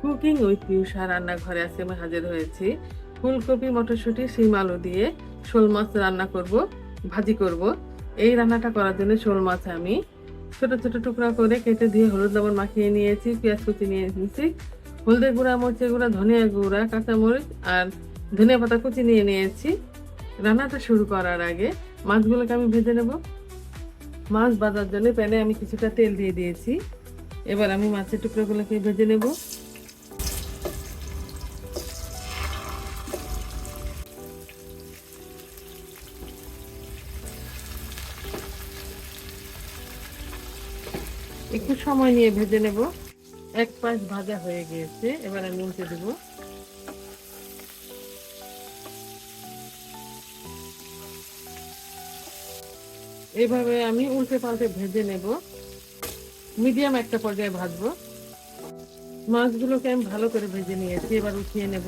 Cooking with পিউষা রান্নাঘরে আজকে আমি হাজির হয়েছি। ফুলকপি, মটরশুঁটি, শিম আলু দিয়ে শোল মাছ রান্না করব, ভাজি করব। এই রান্নাটা করার জন্য শোল মাছ আমি ছোট ছোট টুকরা করে কেটে দিয়ে হলুদ লবণ মাখিয়ে নিয়েছি, পেঁয়াজ কুচি নিয়ে নিয়েছি, হলদে গুঁড়া, মরিচের গুঁড়া, ধনিয়া গুঁড়া, কাঁচামরিচ আর ধনিয়া পাতা কুচি নিয়ে নিয়েছি। রান্নাটা শুরু করার আগে মাছগুলোকে আমি ভেজে নেব। মাছ বাজার জন্য প্যানে আমি কিছুটা তেল দিয়ে দিয়েছি। এবার আমি মাছের টুকরোগুলোকে ভেজে নেব। একটু সময় নিয়ে ভেজে নেব। এক পাশ ভাজা হয়ে গিয়েছে, এবার আমি উল্টে দেব। এভাবে আমি উল্টে পাল্টে ভেজে নেব। মিডিয়াম একটা পর্যায়ে ভাজবো। মাছগুলোকে আমি ভালো করে ভেজে নিয়েছি, এবার উঠিয়ে নেব।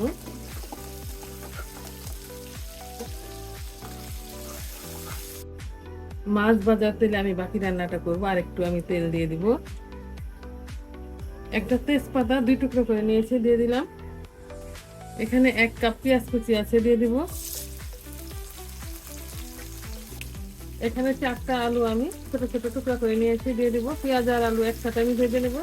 মাছ ভাজার তেলে আমি বাকি রান্নাটা করব, আর একটু আমি তেল দিয়ে দিব। একটা তেজপাতা দুই টুকরো করে নিয়েছি, দিয়ে দিলাম। এখানে এক কাপ পেঁয়াজ কুচি আছে, দিয়ে দিব। এখানে চারটা আলু আমি ছোট ছোট টুকরা করে নিয়েছি, দিয়ে দিব। পেঁয়াজ আর আলু একসাথে আমি ভেজে নেব।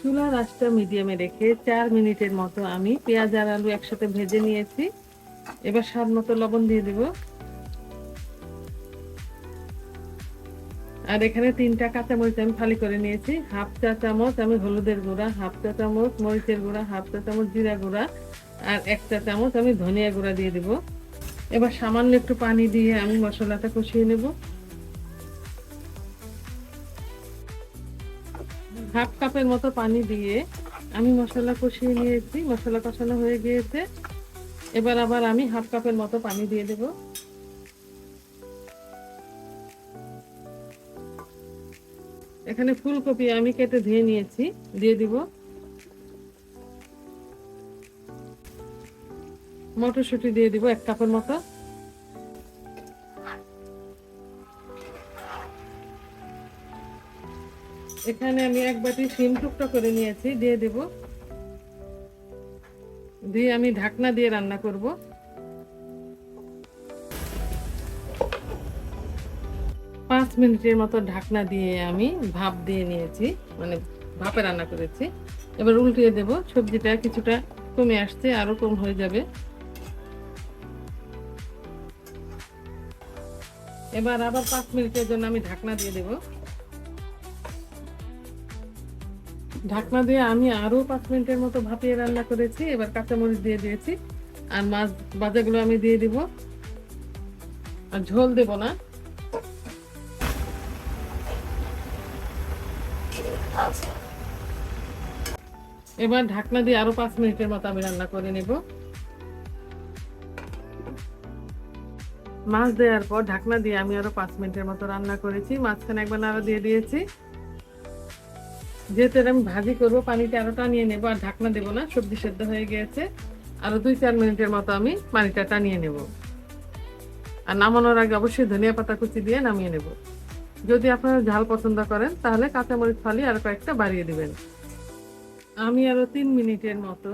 চুলার আঁচটা মিডিয়ামে রেখে চার মিনিটের মতো আমি পেঁয়াজ আর আলু একসাথে ভেজে নিয়েছি। এবার স্বাদ মতো লবণ দিয়ে দিব। আর এখানে তিনটা কাঁচামরিচ আমি ফালি করে নিয়েছি। হাফ চা চামচ আমি হলুদের গুঁড়া, হাফ চা চামচ মরিচের গুঁড়া, হাফ চা চামচ জিরা গুঁড়া, আর এক চা চামচ আমি ধনিয়া গুঁড়া দিয়ে দিব। এবার সামান্য একটু পানি দিয়ে আমি মশলাটা কষিয়ে নেব। হাফ কাপের মতো পানি দিয়ে আমি মশলা কষিয়ে নিয়েছি। মশলা কষানো হয়ে গিয়েছে। এবার আবার আমি হাফ কাপের মতো পানি দিয়ে দেব। এখানে ফুলকপি আমি কেটে ধুয়ে নিয়েছি, দিয়ে দিব। মটরশুঁটি দিয়ে দিব এক কাপের মতো। এখানে আমি এক বাটি শিম টুকটা করে নিয়েছি, দিয়ে দেব। দিয়ে আমি ঢাকনা দিয়ে রান্না করব। পাঁচ মিনিটের মতো ঢাকনা দিয়ে আমি ভাপ দিয়ে নিয়েছি মানে ভাপে রান্না করেছি। এবার উল্টিয়ে দেব, সবজিটা কিছুটা কমে আসছে, আরও কম হয়ে যাবে। এবার আবার পাঁচ মিনিটের জন্য আমি ঢাকনা দিয়ে দেব। ঢাকনা দিয়ে আমি আরও পাঁচ মিনিটের মতো ভাপিয়ে রান্না করেছি, এবার কাঁচামরিচ দিয়ে দিয়েছি, আর মাছ ভাজাগুলো আমি দিয়ে দিব। আর ঝোল দেব না। এবার ঢাকনা দিয়ে আরও পাঁচ মিনিটের মতো আমি রান্না করে নেব। মাছ দেওয়ার পর ঢাকনা দিয়ে আমি আরও পাঁচ মিনিটের মতো রান্না করেছি। মাঝখানে একবার আরও দিয়ে দিয়েছি। যেহেতু আমি ভাজি করব, পানিটা আরও টানিয়ে নেব আর ঢাকনা দেবো না, সবজি সেদ্ধ হয়ে গিয়েছে আরও দুই চার মিনিটের মতো আমি পানিটা টানিয়ে নেব। আর নামানোর আগে অবশ্যই ধনিয়া পাতা কুচি দিয়ে নামিয়ে নেব। যদি আপনারা ঝাল পছন্দ করেন, তাহলে কাঁচামরিচ ফালি আর কয়েকটা বাড়িয়ে দিবেন। আমি আরও তিন মিনিটের মতো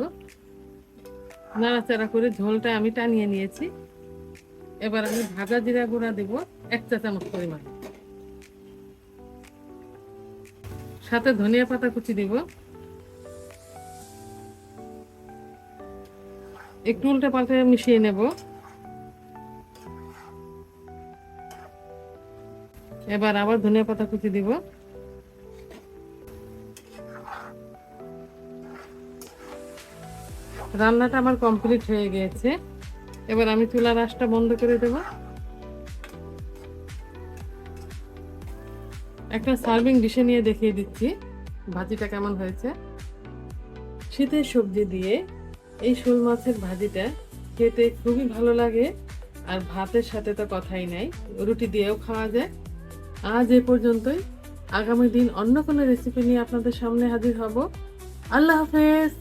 নাড়াচাড়া করে ঝোলটা আমি টানিয়ে নিয়েছি। এবার আমি ভাজা জিরা গুঁড়া দেব এক চা চামচ পরিমাণ। সাথে ধনিয়া পাতা কুচি দিব। একটু উল্টে পাল্টে মিশিয়ে নেব। এবার আবার ধনিয়া পাতা কুচি দিব। রান্নাটা আমার কমপ্লিট হয়ে গিয়েছে। এবার আমি চুলার আঁচটা বন্ধ করে দেব। একটা সার্ভিং ডিশে নিয়ে দেখিয়ে দিচ্ছি। ভাজিটা কেমন হয়েছে? শীতের সবজি দিয়ে এই শোল মাছের ভাজিটা খেতে খুবই ভালো লাগে আর ভাতের সাথে তো কথাই নাই। রুটি দিয়েও খাওয়া যায়। আজ এ পর্যন্তই। আগামী দিন অন্য কোনো রেসিপি নিয়ে আপনাদের সামনে হাজির হব। আল্লাহ হাফেজ!